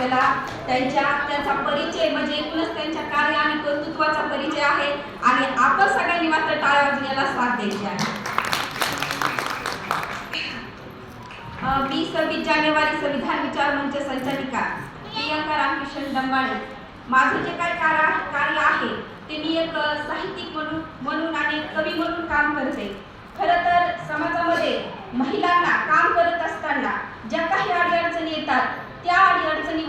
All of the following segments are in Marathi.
आपल्याला त्यांच्या त्यांचा परिचय म्हणजे एकूणच त्यांच्या कार्य आणि कर्तृत्वाचा परिचय आहे. आणि आपण सगळ्यांनी मात्र टाळ्या वाजण्याला साथ द्यायची आहे. मी सव्वीस जानेवारी संविधान विचार मंच संचालिका प्रियंका रामकिशन दंबाळे. माझं जे काय कार्य कार्य आहे ते मी एक साहित्यिक म्हणून म्हणून आणि कवी म्हणून काम करते. खरं तर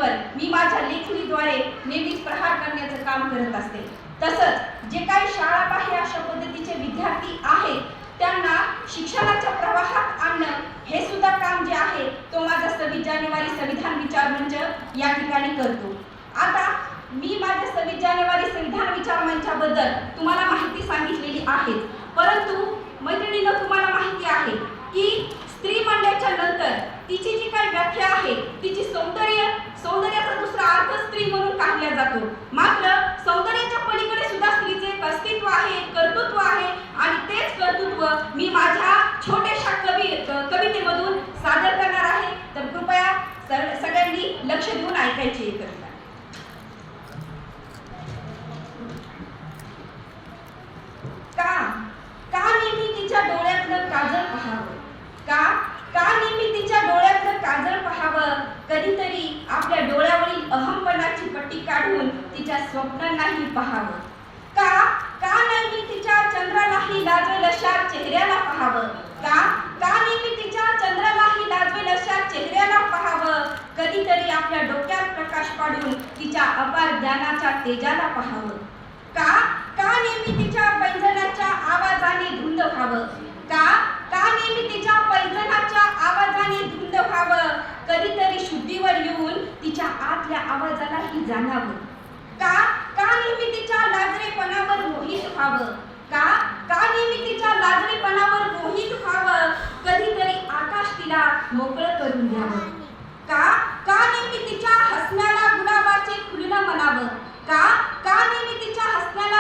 अडीअडचणीवर मी माझ्या लेखणीद्वारे नेहमीच प्रहार करण्याचं काम करत असते. तसंच जे काही शाळाबाह्य अशा पद्धतीचे विद्यार्थी आहेत त्यांना शिक्षणाच्या प्रवाहात आणणं हे सुद्धा काम जे आहे तो माझा सव्वीस जानेवारी संविधान विचार मंच या ठिकाणी करतो. आता मी माझ्या सव्वीस जानेवारी संविधान विचार मंचाबद्दल तुम्हाला माहिती सांगितलेली आहे. परंतु मैत्रिणीनं तुम्हाला माहिती आहे की स्त्री म्हणल्याच्या नंतर तिची जी काही व्याख्या आहे तिची सौंदर्य सौंदर्याचा दुसरा अर्थ स्त्री म्हणून काढला जातो. मात्र सौंदर्याच्या पलीकडे सुद्धा स्त्रीचे एक अस्तित्व आहे एक कर्तृत्व आहे आणि तेच कर्तृत्व मी माझ्या छोट्याशा कवी कवितेमधून सादर करणार आहे. तर कृपया सग- सगळ्यांनी लक्ष देऊन ऐकायची आहे कविता का का नेहमी तिच्या डोळ्यातलं काजळ पाहावं का का नेहमी तिच्या डोळ्यातलं काजळ पाहावं कधीतरी आपल्या डोळ्यावरील अहमपणाची पट्टी काढून तिच्या स्वप्नांनाही पाहावं. का? का नेहमी तिच्या चंद्रालाही लाजवेल अशा चेहऱ्याला पाहावं? का? का नेहमी तिच्या चंद्रालाही लाजवेल अशा चेहऱ्याला पाहावं? कधीतरी आपल्या डोक्यात प्रकाश पाडून तिच्या अपार ज्ञानाच्या तेजाला पाहावं. का? का नेहमी तिच्या पैंजणाच्या आवाजाने धुंद व्हावं? कधीतरी शुद्धीवर येऊन तिच्या आतल्या आवाजालाही जाणावं. का? का नेहमी तिच्या लाजरेपणावर मोहित व्हावं? का? का नेहमी तिच्या लाजरेपणावर मोहित व्हावं? कधीतरी आकाश तिला मोकळं करून द्यावं